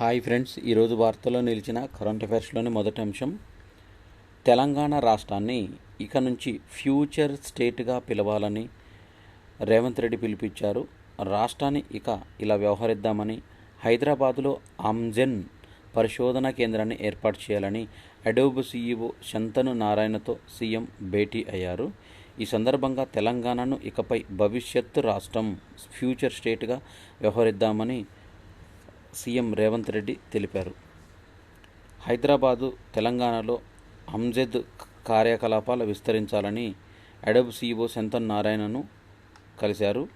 Hi friends ఈరోజు వార్తల్లో నిలిచిన కరెంట్ అఫైర్స్లోని మొదటి అంశం తెలంగాణ రాష్ట్రాన్ని ఇక నుంచి ఫ్యూచర్ స్టేట్గా పిలవాలని రేవంత్ రెడ్డి పిలిపించారు. రాష్ట్రాన్ని ఇక ఇలా వ్యవహరిద్దామని హైదరాబాదులో ఆమ్జెన్ పరిశోధన కేంద్రాన్ని ఏర్పాటు చేయాలని అడోబ్ సీఈఓ శంతను నారాయణతో సీఎం భేటీ అయ్యారు. ఈ సందర్భంగా తెలంగాణను ఇకపై భవిష్యత్తు రాష్ట్రం ఫ్యూచర్ స్టేట్గా వ్యవహరిద్దామని సీఎం రేవంత్ రెడ్డి తెలిపారు. హైదరాబాదు తెలంగాణలో అంజద్ కార్యకలాపాలు విస్తరించాలని అడబ్ సీఈఓ శంతన్ నారాయణను కలిశారు.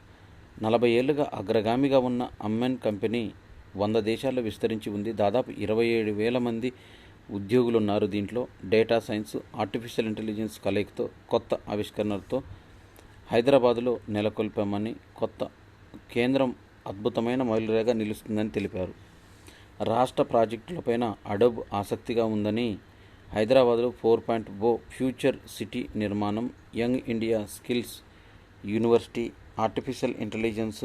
నలభై ఏళ్ళుగా అగ్రగామిగా ఉన్న అమ్మెన్ కంపెనీ వంద దేశాల్లో విస్తరించి ఉంది. దాదాపు ఇరవై ఏడు వేల మంది ఉద్యోగులు ఉన్నారు దీంట్లో. డేటా సైన్స్ ఆర్టిఫిషియల్ ఇంటెలిజెన్స్ కలయికతో కొత్త ఆవిష్కరణలతో హైదరాబాదులో నెలకొల్పామని కొత్త కేంద్రం అద్భుతమైన మైలురేగా నిలుస్తుందని తెలిపారు. రాష్ట్ర ప్రాజెక్టులపైన అడబ్ ఆసక్తిగా ఉందని హైదరాబాద్లో ఫోర్ పాయింట్ బో ఫ్యూచర్ సిటీ నిర్మాణం young India skills university artificial intelligence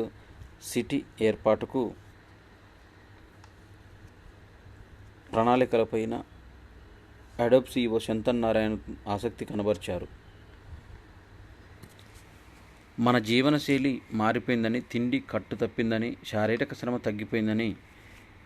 city ఏర్పాటుకు ప్రణాళికలపైన అడబ్ సిఇఓ శంతన్ నారాయణ ఆసక్తి కనబరిచారు. మన జీవనశైలి మారిపోయిందని తిండి కట్టు తప్పిందని శారీరక శ్రమ తగ్గిపోయిందని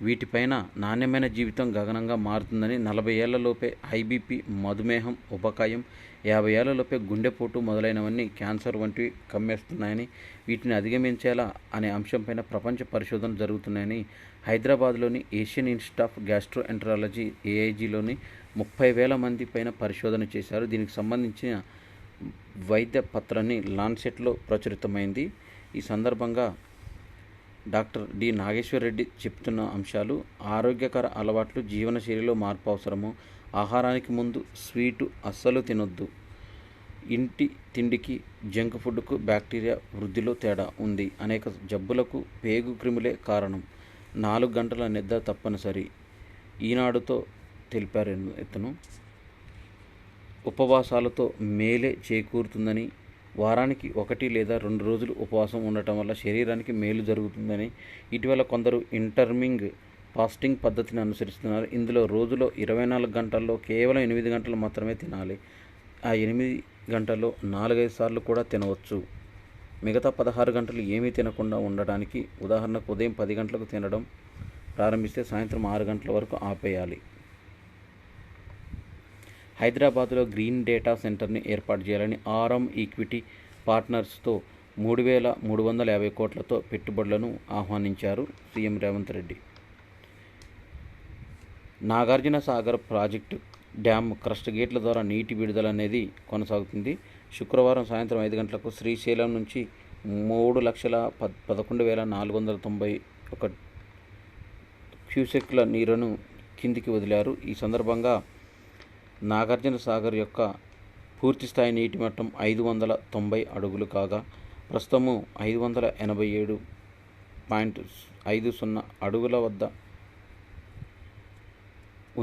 వీటిపైన నాణ్యమైన జీవితం గగనంగా మారుతుందని నలభై ఏళ్ళలోపే హైబీపీ మధుమేహం ఉపకాయం యాభై ఏళ్ళలోపే గుండెపోటు మొదలైనవన్నీ క్యాన్సర్ వంటివి కమ్మేస్తున్నాయని వీటిని అధిగమించేలా అనే అంశంపైన ప్రపంచ పరిశోధనలు జరుగుతున్నాయని హైదరాబాద్లోని Asian institute of gastroenterology ఏఐజీలోని ముప్పై వేల మంది పైన పరిశోధన చేశారు. దీనికి సంబంధించిన వైద్య పత్రాన్ని లాన్సెట్లో ప్రచురితమైంది. ఈ సందర్భంగా డాక్టర్ డి నాగేశ్వర రెడ్డి చెప్తున్న అంశాలు ఆరోగ్యకర అలవాట్లు జీవనశైలిలో మార్పు అవసరము ఆహారానికి ముందు స్వీటు అస్సలు తినొద్దు ఇంటి తిండికి జంక్ ఫుడ్కు బ్యాక్టీరియా వృద్ధిలో తేడా ఉంది అనేక జబ్బులకు పేగు క్రిములే కారణం నాలుగు గంటల నిద్ర తప్పనిసరి ఈనాడుతో తెలిపారు ఇతను ఉపవాసాలతో మేలే చేకూరుతుందని వారానికి ఒకటి లేదా రెండు రోజులు ఉపవాసం ఉండటం వల్ల శరీరానికి మేలు జరుగుతుందని ఇటీవల కొందరు ఇంటర్మింగ్ ఫాస్టింగ్ పద్ధతిని అనుసరిస్తున్నారు. ఇందులో రోజులో ఇరవై నాలుగు గంటల్లో కేవలం ఎనిమిది గంటలు మాత్రమే తినాలి. ఆ ఎనిమిది గంటల్లో నాలుగైదు సార్లు కూడా తినవచ్చు. మిగతా పదహారు గంటలు ఏమీ తినకుండా ఉండడానికి ఉదాహరణకు ఉదయం పది గంటలకు తినడం ప్రారంభిస్తే సాయంత్రం ఆరు గంటల వరకు ఆపేయాలి. హైదరాబాద్లో గ్రీన్ డేటా సెంటర్ని ఏర్పాటు చేయాలని ఆర్ఎం ఈక్విటీ పార్ట్నర్స్తో మూడు వేల మూడు వందల యాభై కోట్లతో పెట్టుబడులను ఆహ్వానించారు CM Revanth Reddy. Nagarjuna Sagar project dam crest గేట్ల ద్వారా నీటి విడుదల అనేది కొనసాగుతుంది. శుక్రవారం సాయంత్రం ఐదు గంటలకు శ్రీశైలం నుంచి మూడు లక్షల పద్ పదకొండు వేల నాలుగు వందల తొంభై ఒక క్యూసెక్ల నీరును కిందికి వదిలారు. ఈ సందర్భంగా నాగార్జున సాగర్ యొక్క పూర్తిస్థాయి నీటి మట్టం ఐదు వందల తొంభై అడుగులు కాగా ప్రస్తుతము ఐదు వందల ఎనభై ఏడు పాయింట్ ఐదు సున్నా అడుగుల వద్ద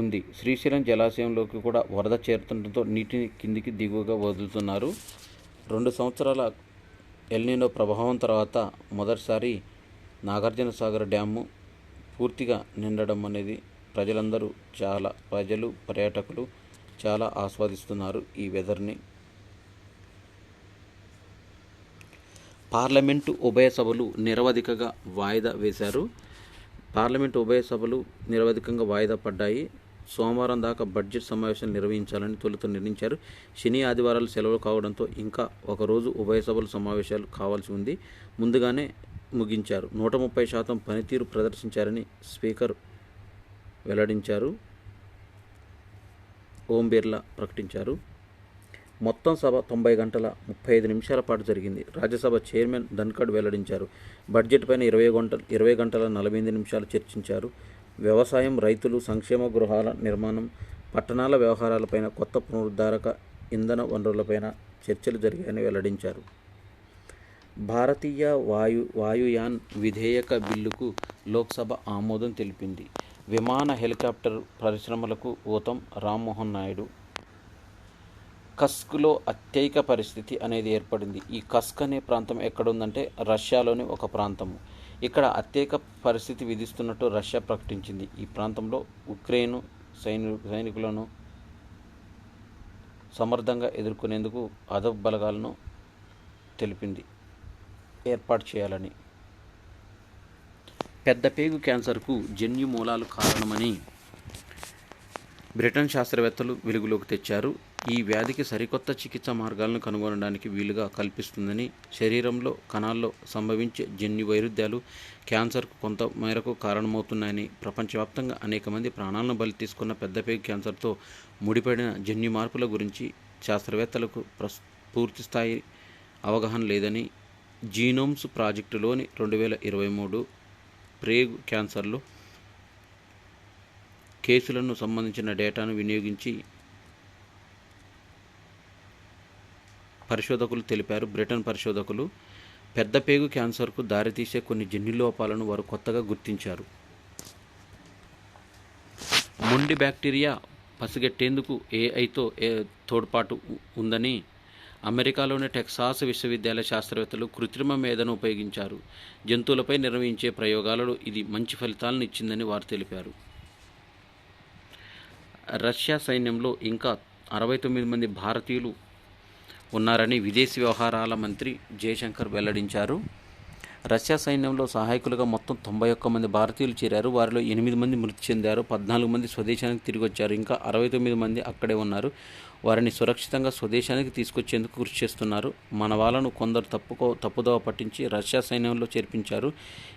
ఉంది. శ్రీశైలం జలాశయంలోకి కూడా వరద చేరుతుండటంతో నీటిని కిందికి దిగువగా వదులుతున్నారు. రెండు సంవత్సరాల ఎల్నినో ప్రభావం తర్వాత మొదటిసారి నాగార్జున సాగర్ డ్యాము పూర్తిగా నిండడం అనేది ప్రజలందరూ చాలా ప్రజలు పర్యాటకులు చాలా ఆస్వాదిస్తున్నారు ఈ వెదర్ని. పార్లమెంటు ఉభయ సభలు నిరవధికగా వాయిదా వేశారు. పార్లమెంటు ఉభయ సభలు నిరవధికంగా వాయిదా పడ్డాయి. సోమవారం దాకా బడ్జెట్ సమావేశాలు నిర్వహించాలని తొలుత నిర్ణయించారు. శని ఆదివారాలు సెలవులు కావడంతో ఇంకా ఒకరోజు ఉభయ సభలు సమావేశాలు కావాల్సి ఉంది. ముందుగానే ముగించారు. నూట ముప్పై శాతం పనితీరు ప్రదర్శించారని స్పీకర్ వెల్లడించారు. ఓం బిర్లా ప్రకటించారు. మొత్తం సభ తొంభై గంటల ముప్పై ఐదు నిమిషాల పాటు జరిగింది. రాజ్యసభ చైర్మన్ ధన్కడ్ వెల్లడించారు. బడ్జెట్ పైన ఇరవై గంటల ఇరవై గంటల నలభై ఎనిమిది నిమిషాలు చర్చించారు. వ్యవసాయం రైతులు సంక్షేమ గృహాల నిర్మాణం పట్టణాల వ్యవహారాలపైన కొత్త పునరుద్ధారక ఇంధన వనరులపైన చర్చలు జరిగాయని వెల్లడించారు. భారతీయ వాయు వాయుయాన్ విధేయక బిల్లుకు లోక్సభ ఆమోదం తెలిపింది. విమాన హెలికాప్టర్ పరిశ్రమలకు ఊతం రామ్మోహన్ నాయుడు. కస్క్లో అత్యయిక పరిస్థితి అనేది ఏర్పడింది. ఈ కస్క్ అనే ప్రాంతం ఎక్కడుందంటే రష్యాలోని ఒక ప్రాంతము. ఇక్కడ అత్యయిక పరిస్థితి విధిస్తున్నట్టు రష్యా ప్రకటించింది. ఈ ప్రాంతంలో ఉక్రెయిన్ సైని సైనికులను సమర్థంగా ఎదుర్కొనేందుకు అదబ్ బలగాలను తెలిపింది. ఏర్పాటు చేయాలని పెద్ద పేగు క్యాన్సర్కు జన్యు మూలాలు కారణమని బ్రిటన్ శాస్త్రవేత్తలు వెలుగులోకి తెచ్చారు. ఈ వ్యాధికి సరికొత్త చికిత్స మార్గాలను కనుగొనడానికి వీలుగా కల్పిస్తుందని శరీరంలో కణాల్లో సంభవించే జన్యు వైరుధ్యాలు క్యాన్సర్కు కొంత మేరకు కారణమవుతున్నాయని ప్రపంచవ్యాప్తంగా అనేక మంది ప్రాణాలను బలి తీసుకున్న పెద్దపేగు క్యాన్సర్తో ముడిపడిన జన్యు మార్పుల గురించి శాస్త్రవేత్తలకు ప్రస్ పూర్తి స్థాయి అవగాహన లేదని జీనోమ్స్ ప్రాజెక్టులోని రెండు వేల ఇరవై మూడు ప్రేగు క్యాన్సర్లు కేసులను సంబంధించిన డేటాను వినియోగించి పరిశోధకులు తెలిపారు. బ్రిటన్ పరిశోధకులు పెద్ద పేగు క్యాన్సర్కు దారితీసే కొన్ని జన్యు లోపాలను వారు కొత్తగా గుర్తించారు. మొండి బ్యాక్టీరియా పసిగట్టేందుకు ఏఐతో ఏ తోడ్పాటు ఉందని అమెరికాలోని టెక్సాస్ విశ్వవిద్యాలయ శాస్త్రవేత్తలు కృత్రిమ మేధను ఉపయోగించారు. జంతువులపై నిర్వహించే ప్రయోగాలలో ఇది మంచి ఫలితాలను ఇచ్చిందని వారు తెలిపారు. రష్యా సైన్యంలో ఇంకా అరవై తొమ్మిది మంది భారతీయులు ఉన్నారని విదేశీ వ్యవహారాల మంత్రి జయశంకర్ వెల్లడించారు. రష్యా సైన్యంలో సహాయకులుగా మొత్తం తొంభై ఒక్క మంది భారతీయులు చేరారు. వారిలో ఎనిమిది మంది మృతి చెందారు. పద్నాలుగు మంది స్వదేశానికి తిరిగి వచ్చారు ఇంకా అరవై తొమ్మిది మంది అక్కడే ఉన్నారు. వారిని సురక్షితంగా స్వదేశానికి తీసుకొచ్చేందుకు కృషి చేస్తున్నారు. మన వాళ్ళను కొందరు తప్పుకో తప్పుదోవ పట్టించి రష్యా సైన్యంలో చేర్పించారు.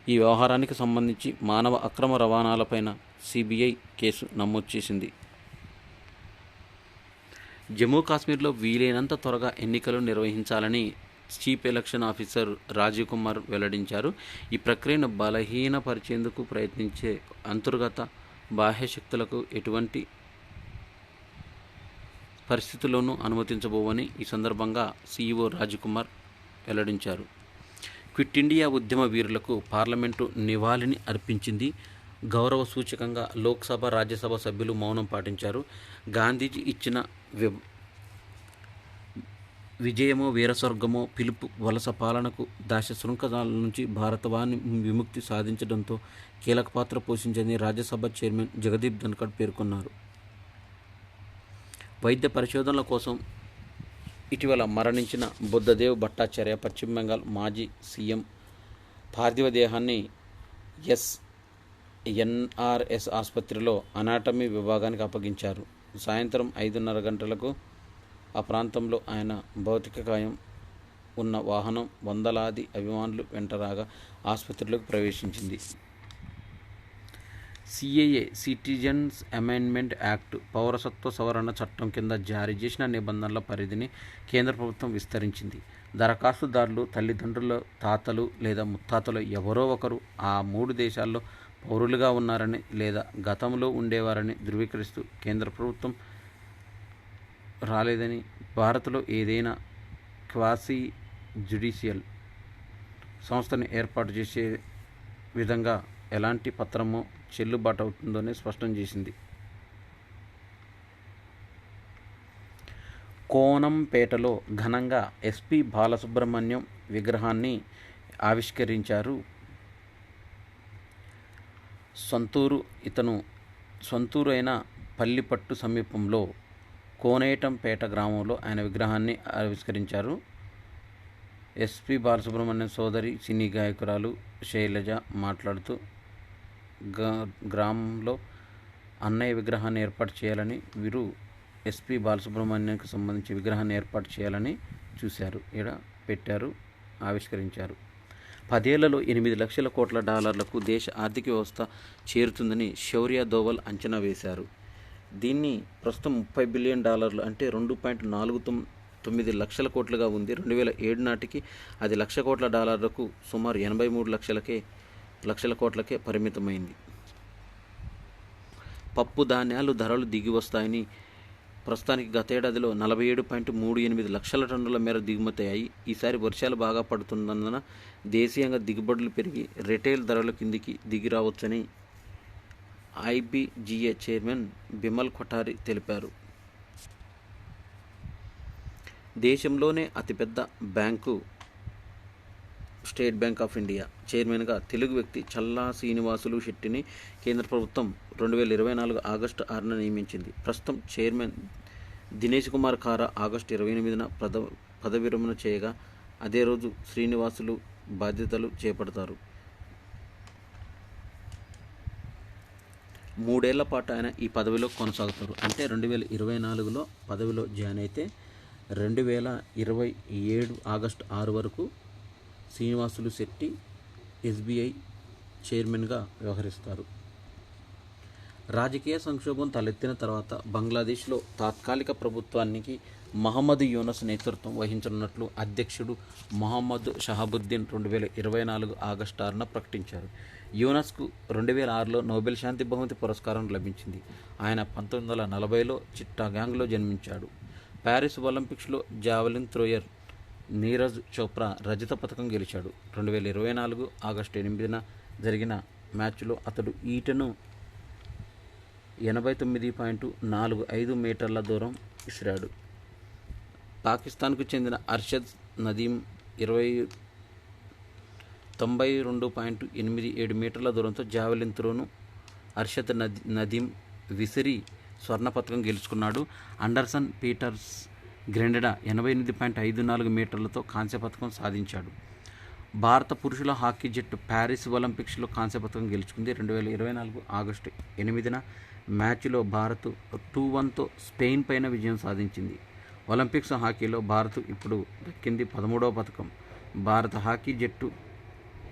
ఈ వ్యవహారానికి సంబంధించి మానవ అక్రమ రవాణాలపైన సిబిఐ కేసు నమోదు చేసింది. జమ్మూ కాశ్మీర్లో వీలైనంత త్వరగా ఎన్నికలు నిర్వహించాలని chief election officer Rajiv Kumar వెల్లడించారు. ఈ ప్రక్రియను బలహీనపరిచేందుకు ప్రయత్నించే అంతర్గత బాహ్య శక్తులకు ఎటువంటి పరిస్థితుల్లోనూ అనుమతించబోవని ఈ సందర్భంగా సీఈఓ రాజకుమార్ వెల్లడించారు. క్విట్ ఇండియా ఉద్యమ వీరులకు పార్లమెంటు నివాళిని అర్పించింది. గౌరవ సూచకంగా లోక్సభ రాజ్యసభ సభ్యులు మౌనం పాటించారు. గాంధీజీ ఇచ్చిన విజయమో వీరస్వర్గమో పిలుపు వలస పాలనకు దాశ శృంఖలాల నుంచి భారతవాణి విముక్తి సాధించడంతో కీలక పాత్ర పోషించిందని రాజ్యసభ చైర్మన్ జగదీప్ ధన్కడ్ పేర్కొన్నారు. వైద్య పరిశోధనల కోసం ఇటీవల మరణించిన బుద్ధదేవ్ భట్టాచార్య పశ్చిమ బెంగాల్ మాజీ సీఎం పార్థివ దేహాన్ని ఎస్ ఎన్ఆర్ఎస్ ఆసుపత్రిలో అనాటమీ విభాగానికి అప్పగించారు. సాయంత్రం ఐదున్నర గంటలకు ఆ ప్రాంతంలో ఆయన భౌతిక గాయం ఉన్న వాహనం వందలాది అభిమానులు వెంటరాగా ఆసుపత్రిలోకి ప్రవేశించింది. సిఏఏ సిటిజన్స్ అమెండ్మెంట్ యాక్ట్ పౌరసత్వ సవరణ చట్టం కింద జారీ చేసిన నిబంధనల పరిధిని కేంద్ర ప్రభుత్వం విస్తరించింది. దరఖాస్తుదారులు తల్లిదండ్రుల తాతలు లేదా ముత్తాతలు ఎవరో ఒకరు ఆ మూడు దేశాల్లో పౌరులుగా ఉన్నారని లేదా గతంలో ఉండేవారని ధృవీకరిస్తూ కేంద్ర ప్రభుత్వం రాలేదని భారత్లో ఏదైనా క్వాసీ జ్యుడిషియల్ సంస్థను ఏర్పాటు చేసే విధంగా ఎలాంటి పత్రమో చెల్లుబాటు అవుతుందోనే స్పష్టం చేసింది. కోనంపేటలో ఘనంగా ఎస్పి బాలసుబ్రహ్మణ్యం విగ్రహాన్ని ఆవిష్కరించారు. సొంతూరు ఇతను సొంతూరు అయిన పల్లిపట్టు సమీపంలో కోనేటంపేట గ్రామంలో ఆయన విగ్రహాన్ని ఆవిష్కరించారు. ఎస్పి బాలసుబ్రహ్మణ్యం సోదరి సినీ గాయకురాలు శైలజ మాట్లాడుతూ గ్రామంలో అన్నయ్య విగ్రహాన్ని ఏర్పాటు చేయాలని వీరు ఎస్పి బాలసుబ్రహ్మణ్యంకి సంబంధించి విగ్రహాన్ని ఏర్పాటు చేయాలని చూశారు. ఇక్కడ పెట్టారు ఆవిష్కరించారు. పదేళ్ళలో ఎనిమిది లక్షల కోట్ల డాలర్లకు దేశ ఆర్థిక వ్యవస్థ చేరుతుందని శౌర్య దోవల్ అంచనా వేశారు. దీన్ని ప్రస్తుతం ముప్పై బిలియన్ డాలర్లు అంటే రెండు పాయింట్ నాలుగు తొమ్మిది లక్షల కోట్లుగా ఉంది. రెండు వేల ఏడు నాటికి అది లక్ష కోట్ల డాలర్లకు సుమారు ఎనభై మూడు లక్షలకే లక్షల కోట్లకే పరిమితమైంది. పప్పు ధాన్యాలు ధరలు దిగి వస్తాయని ప్రస్తుతానికి గతేడాదిలో నలభై ఏడు పాయింట్ మూడు ఎనిమిది లక్షల టన్నుల మేర దిగుమతి అయ్యాయి. ఈసారి వర్షాలు బాగా పడుతున్నందున దేశీయంగా దిగుబడులు పెరిగి రిటైల్ ధరలు కిందికి దిగి రావచ్చని ఐబీజీఏ చైర్మన్ బిమల్ కొఠారి తెలిపారు. దేశంలోనే అతిపెద్ద bank state bank of India. చైర్మన్గా తెలుగు వ్యక్తి చల్లా శ్రీనివాసులు శెట్టిని కేంద్ర ప్రభుత్వం రెండు వేల ఇరవై నాలుగు ఆగస్టు ఆరున నియమించింది. ప్రస్తుతం చైర్మన్ దినేష్ కుమార్ కారా ఆగస్టు ఇరవై ఎనిమిదిన పద పదవి విరమణ చేయగా అదే రోజు శ్రీనివాసులు బాధ్యతలు చేపడతారు. మూడేళ్ళ పాటు ఆయన ఈ పదవిలో కొనసాగుతారు. అంటే రెండు వేల ఇరవై నాలుగులో పదవిలో జాయిన్ అయితే రెండు వేల ఇరవై ఏడు ఆగస్టు ఆరు వరకు శ్రీనివాసులు శెట్టి ఎస్బీఐ చైర్మన్గా వ్యవహరిస్తారు. రాజకీయ సంక్షోభం తలెత్తిన తర్వాత బంగ్లాదేశ్లో తాత్కాలిక ప్రభుత్వానికి మహమ్మద్ యూనస్ నేతృత్వం వహించనున్నట్లు అధ్యక్షుడు మహమ్మద్ షహాబుద్దీన్ రెండు వేల ఇరవై నాలుగు ఆగస్టు ఆరున ప్రకటించారు. యూనస్కు రెండు వేల ఆరులో నోబెల్ శాంతి బహుమతి పురస్కారం లభించింది. ఆయన పంతొమ్మిది వందల నలభైలో చిట్టాగాంగ్లో జన్మించాడు. ప్యారిస్ ఒలింపిక్స్లో జావలిన్ థ్రోయర్ నీరజ్ చోప్రా రజత పథకం గెలిచాడు. రెండు వేల ఇరవై నాలుగు ఆగస్టు ఎనిమిదిన జరిగిన మ్యాచ్లో అతడు ఈటను ఎనభై తొమ్మిది పాయింట్ నాలుగు ఐదు మీటర్ల దూరం విసిరాడు పాకిస్తాన్కు చెందిన అర్షద్ నదీం ఇరవై తొంభై రెండు పాయింట్ ఎనిమిది ఏడు మీటర్ల దూరంతో జావెలిన్ త్రోను అర్షద్ నదీ నదీం విసిరి స్వర్ణ పథకం గెలుచుకున్నాడు. అండర్సన్ పీటర్స్ గ్రెండెడా ఎనభై ఎనిమిది పాయింట్ ఐదు నాలుగు మీటర్లతో కాంస్య పథకం సాధించాడు. భారత పురుషుల హాకీ జట్టు ప్యారిస్ ఒలింపిక్స్లో కాంస్య పథకం గెలుచుకుంది. రెండు వేల ఇరవై నాలుగు ఆగస్టు ఎనిమిదిన మ్యాచ్లో భారత్ టూ వన్తో స్పెయిన్ పైన విజయం సాధించింది. ఒలింపిక్స్ హాకీలో భారత్ ఇప్పుడు దక్కింది పదమూడవ పథకం. భారత హాకీ జట్టు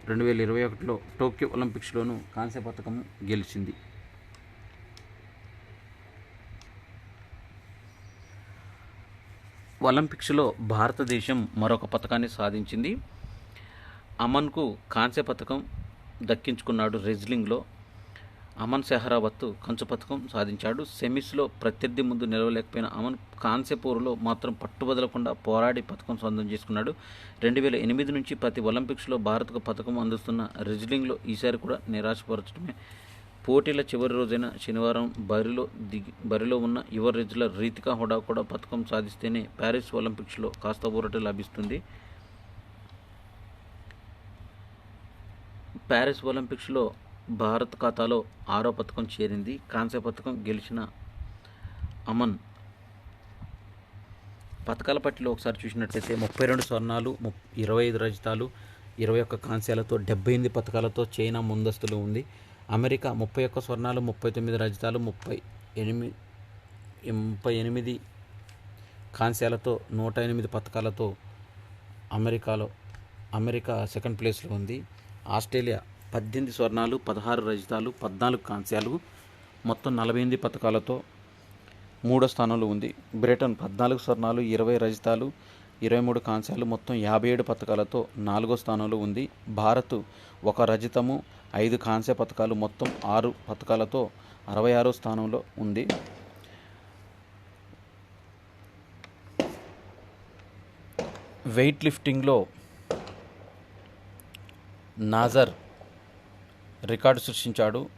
రెండు వేల ఇరవై ఒకటిలో టోక్యో ఒలింపిక్స్లోనూ కాంస్య పథకం గెలిచింది. ఒలింపిక్స్లో భారతదేశం మరొక పథకాన్ని సాధించింది. అమన్కు కాంస్య పథకం దక్కించుకున్నాడు రెజ్లింగ్లో. అమన్ సెహరావత్ కంచు పథకం సాధించాడు. సెమీస్లో ప్రత్యర్థి ముందు నిలవలేకపోయిన అమన్ కాంస్య మాత్రం పట్టుబదలకుండా పోరాడి పథకం సొంతం చేసుకున్నాడు. రెండు వేల ఎనిమిది నుంచి ప్రతి ఒలింపిక్స్లో భారత్కు పథకం అందిస్తున్న రెజ్లింగ్లో ఈసారి కూడా నిరాశపరచడమే. పోటీల చివరి రోజైన శనివారం బరిలో దిగి బరిలో ఉన్న యువ రెజ్లర్ రీతికా హుడా కూడా పథకం సాధిస్తేనే ప్యారిస్ ఒలింపిక్స్లో కాస్త ఊరట లభిస్తుంది. ప్యారిస్ ఒలింపిక్స్లో భారత్ ఖాతాలో ఆరో పథకం చేరింది. కాంస్య పథకం గెలిచిన అమన్ పథకాల పట్టిలో ఒకసారి చూసినట్లయితే ముప్పై రెండు స్వర్ణాలు ముప్ ఇరవై ఐదు రజితాలు ఇరవై ఒక్క కాంస్యాలతో డెబ్బై ఎనిమిది పథకాలతో చైనా ముందస్తులో ఉంది. అమెరికా ముప్పై ఒక్క స్వర్ణాలు ముప్పై తొమ్మిది రజతాలు ముప్పై ఎనిమిది ముప్పై ఎనిమిది కాంస్యాలతో నూట ఎనిమిది పథకాలతో అమెరికాలో అమెరికా సెకండ్ ప్లేస్లో ఉంది. ఆస్ట్రేలియా పద్దెనిమిది స్వర్ణాలు పదహారు రజితాలు పద్నాలుగు కాంస్యాలు మొత్తం నలభై ఎనిమిది పథకాలతో మూడో స్థానంలో ఉంది. బ్రిటన్ పద్నాలుగు స్వర్ణాలు ఇరవై రజితాలు ఇరవై మూడు కాంస్యాలు మొత్తం యాభై ఏడు పథకాలతో నాలుగో స్థానంలో ఉంది. భారత్ ఒక రజితము ఐదు కాంస్య పథకాలు మొత్తం ఆరు పథకాలతో అరవై ఆరో స్థానంలో ఉంది. వెయిట్ లిఫ్టింగ్లో నాజర్ రికార్డు సృష్టించాడు.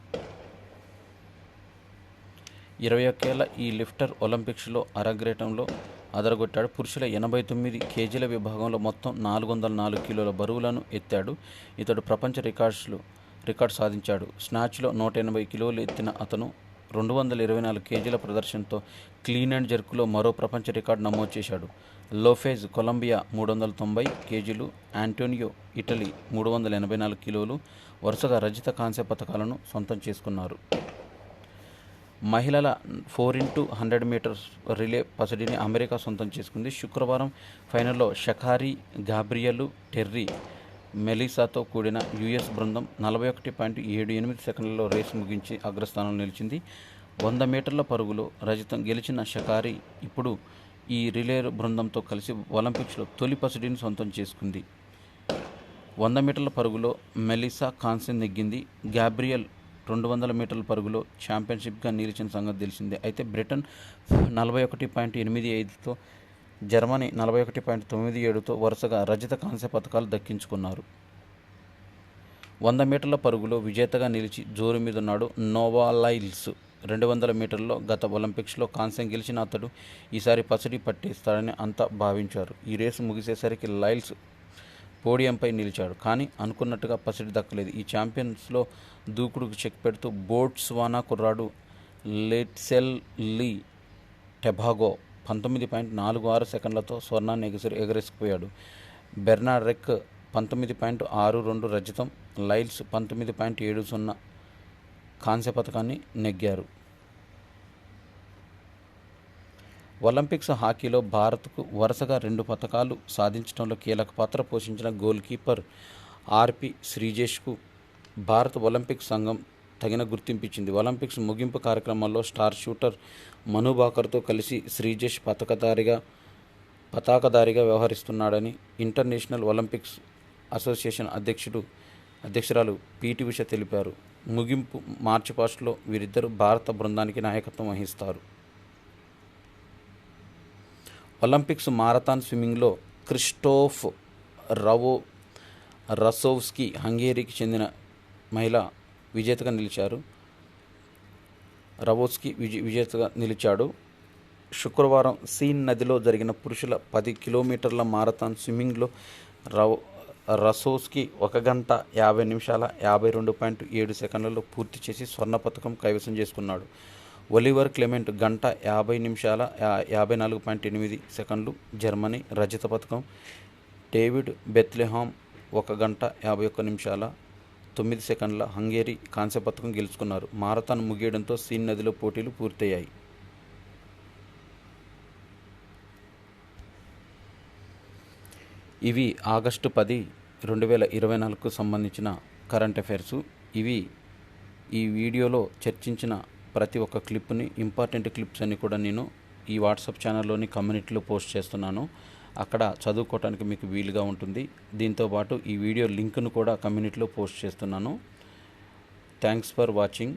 ఇరవై ఒకేళ్ళ ఈ లిఫ్టర్ ఒలింపిక్స్లో అరగ్రేటంలో అదరగొట్టాడు. పురుషుల ఎనభై తొమ్మిది కేజీల విభాగంలో మొత్తం నాలుగు వందల నాలుగు కిలోల బరువులను ఎత్తాడు. ఇతడు ప్రపంచ రికార్డ్స్లు రికార్డు సాధించాడు. స్నాచ్లో నూట ఎనభై కిలోలు ఎత్తిన అతను రెండు వందల ఇరవై నాలుగు కేజీల ప్రదర్శనతో క్లీన్ అండ్ జర్క్లో మరో ప్రపంచ రికార్డు నమోదు చేశాడు. లోఫేజ్ కొలంబియా మూడు వందల తొంభై కేజీలు ఆంటోనియో ఇటలీ మూడు వందల ఎనభై నాలుగు కిలోలు వరుసగా రజిత కాంస్య పథకాలను సొంతం చేసుకున్నారు. మహిళల four into hundred metres relay పసిడిని America సొంతం చేసుకుంది. శుక్రవారం ఫైనల్లో షకారి గాబ్రియలు టెర్రీ మెలిసాతో కూడిన యుఎస్ బృందం నలభై ఒకటి పాయింట్ ఏడు ఎనిమిది సెకండ్లలో రేసు ముగించి అగ్రస్థానంలో నిలిచింది. వంద మీటర్ల పరుగులో రజతం గెలిచిన షకారి ఇప్పుడు ఈ రిలే బృందంతో కలిసి ఒలింపిక్స్లో తొలి పసిడిని సొంతం చేసుకుంది. వంద మీటర్ల పరుగులో మెలిసా కాన్సెన్ నెగ్గింది. గ్యాబ్రియల్ రెండు వందల మీటర్ల పరుగులో ఛాంపియన్షిప్గా నిలిచిన సంగతి తెలిసిందే. అయితే బ్రిటన్ నలభై ఒకటి పాయింట్ ఎనిమిది ఐదుతో జర్మనీ నలభై ఒకటి పాయింట్ తొమ్మిది ఏడుతో వరుసగా రజత కాంస్య పథకాలు దక్కించుకున్నారు. వంద మీటర్ల పరుగులో విజేతగా నిలిచి జోరు మీదున్నాడు నోవాలైల్స్ రెండు వందల మీటర్లో గత ఒలింపిక్స్లో కాంస్యం గెలిచిన అతడు ఈసారి పసిడి పట్టేస్తాడని అంతా భావించారు. ఈ రేసు ముగిసేసరికి లైల్స్ పోడియంపై నిలిచాడు. కానీ అనుకున్నట్టుగా పసిడి దక్కలేదు. ఈ ఛాంపియన్స్లో దూకుడుకు చెక్ పెడుతూ బోట్స్వానా కుర్రాడు లెట్సెల్ లీ టెబాగో పంతొమ్మిది పాయింట్ నాలుగు ఆరు సెకండ్లతో స్వర్ణాన్ని ఎగసిరి ఎగరేసుకుపోయాడు. బెర్నాడ్ రెక్ పంతొమ్మిది పాయింట్ ఆరు రెండు రజతం లైల్స్ పంతొమ్మిది పాయింట్ ఏడు సున్నా కాంస్య పథకాన్ని నెగ్గారు. ఒలింపిక్స్ హాకీలో భారత్కు వరుసగా రెండు పథకాలు సాధించడంలో కీలక పాత్ర పోషించిన గోల్ కీపర్ ఆర్పి శ్రీజేష్కు భారత ఒలింపిక్ సంఘం తగిన గుర్తింపించింది ఒలింపిక్స్ ముగింపు కార్యక్రమంలో స్టార్ షూటర్ మనుభాకర్తో కలిసి శ్రీజేష్ పథకదారిగా పతాకదారిగా వ్యవహరిస్తున్నాడని ఇంటర్నేషనల్ ఒలింపిక్స్ అసోసియేషన్ అధ్యక్షుడు అధ్యక్షురాలు పిటి ఉష తెలిపారు. ముగింపు మార్చి పాస్ట్లో వీరిద్దరు భారత బృందానికి నాయకత్వం వహిస్తారు. ఒలింపిక్స్ మారథాన్ స్విమ్మింగ్లో క్రిస్టోఫ్ రవో రసోవ్స్కీ హంగేరీకి చెందిన మహిళ విజేతగా నిలిచారు. రవోస్కి విజే విజేతగా నిలిచాడు. శుక్రవారం సీన్ నదిలో జరిగిన పురుషుల పది కిలోమీటర్ల మారథాన్ స్విమ్మింగ్లో రవో రసోస్కి ఒక గంట యాభై నిమిషాల యాభై రెండు పాయింట్ ఏడు సెకండ్లలో పూర్తి చేసి స్వర్ణ పథకం కైవసం చేసుకున్నాడు. ఒలివర్ క్లెమెంట్ గంట యాభై నిమిషాల యా- యాభై నాలుగు పాయింట్ ఎనిమిది సెకండ్లు. జర్మనీ రజత పథకం. డేవిడ్ బెత్లెహామ్ ఒక గంట యాభై ఒక్క నిమిషాల తొమ్మిది సెకండ్ల. హంగేరీ కాంస్య పథకం గెలుచుకున్నారు. మారథాన్ ముగియడంతో సీన్ నదిలో పోటీలు పూర్తయ్యాయి. ఇవి ఆగస్టు పది రెండు వేల ఇరవై నాలుగుకు సంబంధించిన కరెంట్ అఫైర్స్. ఇవి ఈ వీడియోలో చర్చించిన ప్రతి ఒక్క క్లిప్ని ఇంపార్టెంట్ క్లిప్స్ అన్ని కూడా నేను ఈ వాట్సాప్ ఛానల్లోని కమ్యూనిటీలో పోస్ట్ చేస్తున్నాను. అక్కడ చదువుకోవటానికి మీకు వీలుగా ఉంటుంది. దీంతోపాటు ఈ వీడియో లింక్ను కూడా కమ్యూనిటీలో పోస్ట్ చేస్తున్నాను. Thanks for watching.